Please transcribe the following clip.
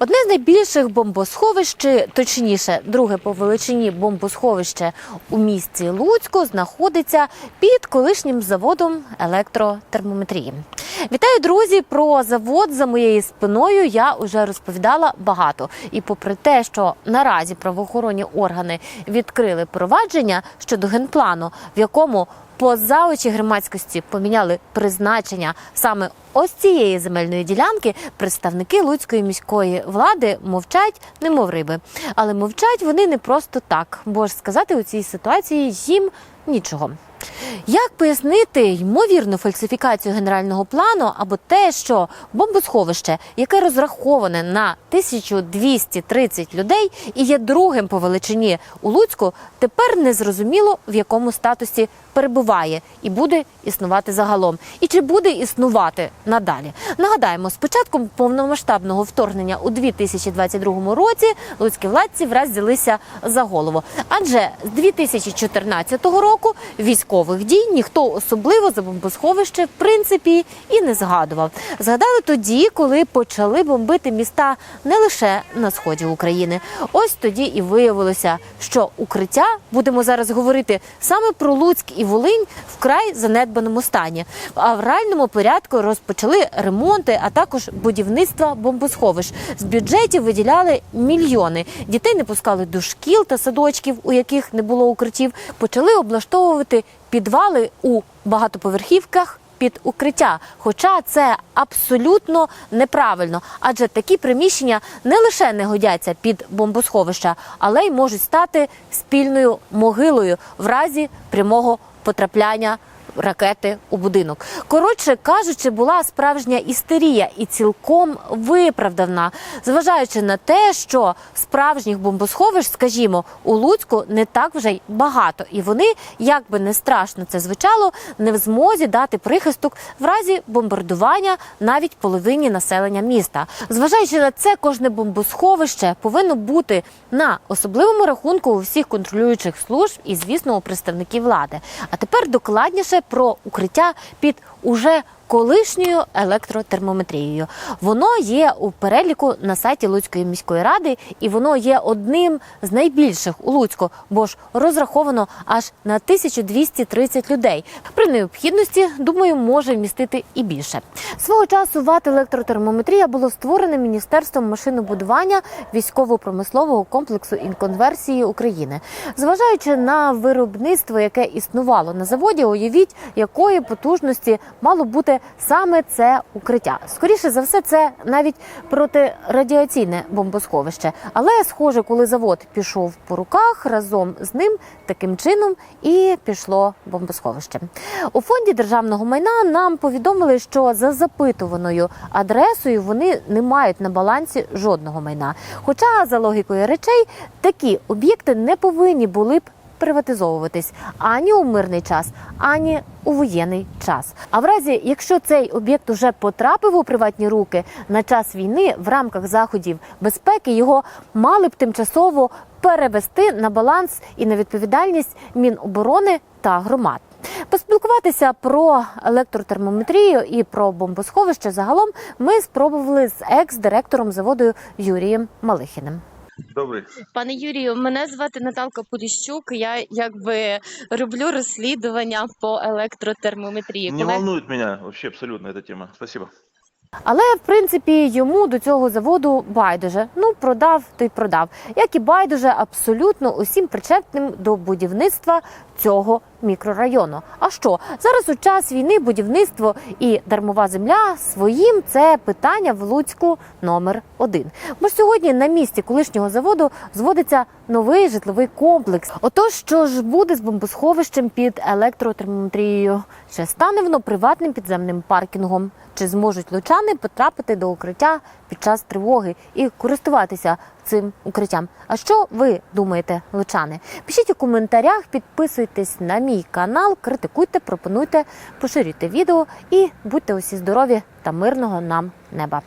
Одне з найбільших бомбосховищ, чи, точніше, друге по величині бомбосховище у місті Луцьку знаходиться під колишнім заводом електротермометрії. Вітаю, друзі! Про завод за моєю спиною я вже розповідала багато. І попри те, що наразі правоохоронні органи відкрили провадження щодо генплану, в якому поза очі громадськості поміняли призначення саме ось цієї земельної ділянки, представники Луцької міської влади мовчать, немов риби. Але мовчать вони не просто так, бо ж сказати у цій ситуації їм нічого. Як пояснити ймовірну фальсифікацію генерального плану або те, що бомбосховище, яке розраховане на 1230 людей і є другим по величині у Луцьку, тепер незрозуміло в якому статусі перебуває і буде існувати загалом, і чи буде існувати надалі. Нагадаємо, з початком повномасштабного вторгнення у 2022 році луцькі владці враз взялися за голову. Адже з 2014 року військових дій ніхто особливо за бомбосховище в принципі і не згадував. Згадали тоді, коли почали бомбити міста не лише на сході України. Ось тоді і виявилося, що укриття будемо зараз говорити саме про Луцьк і Волинь вкрай занедбаному стані. А в реальному порядку розпочали ремонти, а також будівництва бомбосховищ. З бюджетів виділяли мільйони. Дітей не пускали до шкіл та садочків, у яких не було укриттів. Почали облаштовувати підвали у багатоповерхівках. Під укриття, хоча це абсолютно неправильно, адже такі приміщення не лише не годяться під бомбосховища, але й можуть стати спільною могилою в разі прямого потрапляння ракети у будинок. Коротше кажучи, була справжня істерія і цілком виправдана, зважаючи на те, що справжніх бомбосховищ, скажімо, у Луцьку не так вже й багато, і вони, як би не страшно це звучало, не в змозі дати прихисток в разі бомбардування навіть половині населення міста. Зважаючи на це, кожне бомбосховище повинно бути на особливому рахунку у всіх контролюючих служб і, звісно, у представників влади. А тепер докладніше про укриття під уже колишньою електротермометрією. Воно є у переліку на сайті Луцької міської ради, і воно є одним з найбільших у Луцьку, бо ж розраховано аж на 1230 людей. При необхідності, думаю, може вмістити і більше. Свого часу ВАТ електротермометрія було створене Міністерством машинобудування військово-промислового комплексу інконверсії України. Зважаючи на виробництво, яке існувало на заводі, уявіть, якої потужності мало бути саме це укриття. Скоріше за все, це навіть протирадіаційне бомбосховище. Але схоже, коли завод пішов по руках, разом з ним таким чином і пішло бомбосховище. У фонді державного майна нам повідомили, що за запитуваною адресою вони не мають на балансі жодного майна. Хоча за логікою речей такі об'єкти не повинні були б приватизовуватись ані у мирний час, ані у воєнний час. А в разі, якщо цей об'єкт уже потрапив у приватні руки на час війни в рамках заходів безпеки, його мали б тимчасово перевести на баланс і на відповідальність Міноборони та громад. Поспілкуватися про електротермометрію і про бомбосховище загалом ми спробували з екс-директором заводу Юрієм Малихіним. Добрий. Пане Юрію, мене звати Наталка Поліщук. Я якби роблю розслідування по електротермометрії. Не Колег- волнует меня вообще абсолютно эта тема. Спасибо. Але в принципі йому до цього заводу байдуже. Ну продав, то й продав. Як і байдуже абсолютно усім причетним до будівництва цього мікрорайону. А що зараз у час війни будівництво і дармова земля своїм це питання в Луцьку номер один. Бо сьогодні на місці колишнього заводу зводиться новий житловий комплекс. Отож, що ж буде з бомбосховищем під електротермометрією? Чи стане воно приватним підземним паркінгом? Чи зможуть лучани потрапити до укриття під час тривоги і користуватися цим укриттям? А що ви думаєте, лучани? Пишіть у коментарях, підписуйтесь на мій канал, критикуйте, пропонуйте, поширюйте відео і будьте усі здорові та мирного нам неба.